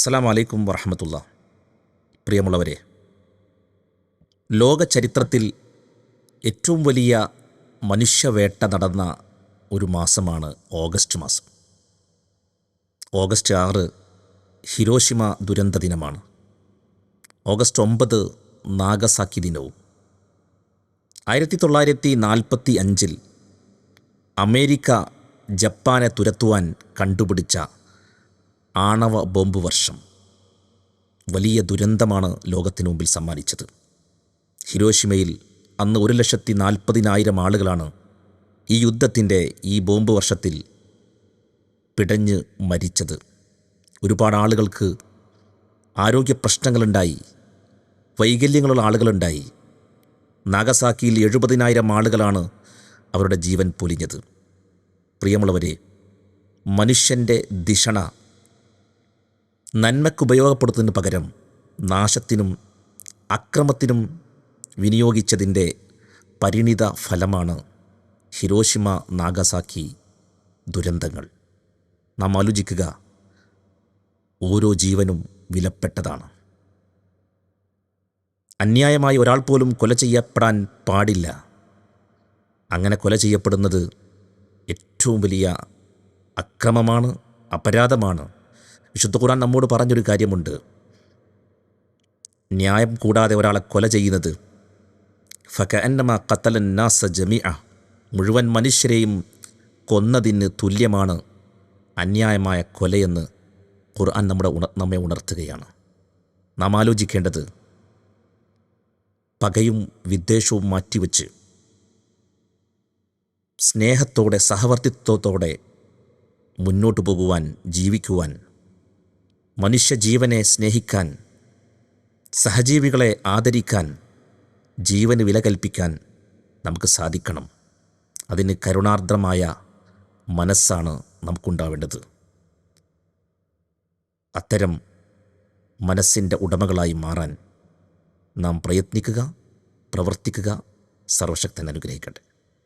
അസ്സലാം വലൈക്കും വറഹമത്തുള്ള. പ്രിയമുള്ളവരെ ലോക ചരിത്രത്തിൽ ഏറ്റവും വലിയ മനുഷ്യവേട്ട നടന്ന ഒരു മാസമാണ് ഓഗസ്റ്റ് മാസം. ഓഗസ്റ്റ് ആറ് ഹിരോഷിമ ദുരന്ത ദിനമാണ്. ഓഗസ്റ്റ് ഒമ്പത് നാഗസാക്കി ദിനവും. ആയിരത്തി തൊള്ളായിരത്തി നാൽപ്പത്തി അഞ്ചിൽ അമേരിക്ക ജപ്പാനെ തുരത്തുവാൻ കണ്ടുപിടിച്ച ആണവ ബോംബ് വർഷം. വലിയ ദുരന്തമാണ് ലോകത്തിനു മുമ്പിൽ സമ്മാനിച്ചത്. ഹിരോഷിമയിൽ അന്ന് ഒരു ലക്ഷത്തി നാൽപ്പതിനായിരം ആളുകളാണ് ഈ യുദ്ധത്തിന്റെ ഈ ബോംബ് വർഷത്തിൽ പിടഞ്ഞ് മരിച്ചത്. ഒരുപാട് ആളുകൾക്ക് ആരോഗ്യ പ്രശ്നങ്ങളുണ്ടായി വൈകല്യങ്ങളുള്ള ആളുകളുണ്ടായി. നാഗസാക്കിയിൽ എഴുപതിനായിരം ആളുകളാണ് അവരുടെ ജീവൻ പൊലിഞ്ഞത്. പ്രിയമുള്ളവരെ മനുഷ്യന്റെ ദിഷണ നന്മയ്ക്ക് ഉപയോഗപ്പെടുത്തുന്നതിന് പകരം നാശത്തിനും അക്രമത്തിനും വിനിയോഗിച്ചതിന്റെ പരിണിത ഫലമാണ് ഹിരോഷിമ നാഗസാക്കി ദുരന്തങ്ങൾ. നാം ആലോചിക്കുക ഓരോ ജീവനും വിലപ്പെട്ടതാണ്. അന്യായമായി ഒരാൾ പോലും കൊല ചെയ്യപ്പെടാൻ പാടില്ല. അങ്ങനെ കൊല ചെയ്യപ്പെടുന്നത് ഏറ്റവും വലിയ അക്രമമാണ് അപരാധമാണ്. വിശുദ്ധ ഖുർആൻ നമ്മോട് പറഞ്ഞൊരു കാര്യമുണ്ട്. ന്യായം കൂടാതെ ഒരാളെ കൊല ചെയ്യുന്നത് ഫക അന്നമ കത്തലൻ നാസ ജമിഅ. മുഴുവൻ മനുഷ്യരെയും കൊന്നതിന് തുല്യമാണ് അന്യായമായ കൊലയെന്ന് ഖുർആൻ നമ്മുടെ ഉണ നമ്മെ ഉണർത്തുകയാണ്. നാം ആലോചിക്കേണ്ടത് പകയും വിദ്വേഷവും മാറ്റിവെച്ച് സ്നേഹത്തോടെ സഹവർത്തിത്വത്തോടെ മുന്നോട്ട് പോകുവാൻ ജീവിക്കുവാൻ മനുഷ്യജീവനെ സ്നേഹിക്കാൻ സഹജീവികളെ ആദരിക്കാൻ ജീവന് വില കൽപ്പിക്കാൻ നമുക്ക് സാധിക്കണം. അതിന് കരുണാർദ്രമായ മനസ്സാണ് നമുക്കുണ്ടാവേണ്ടത്. അത്തരം മനസ്സിന്റെ ഉടമകളായി മാറാൻ നാം പ്രയത്നിക്കുക പ്രവർത്തിക്കുക സർവശക്തൻ അനുഗ്രഹിക്കട്ടെ.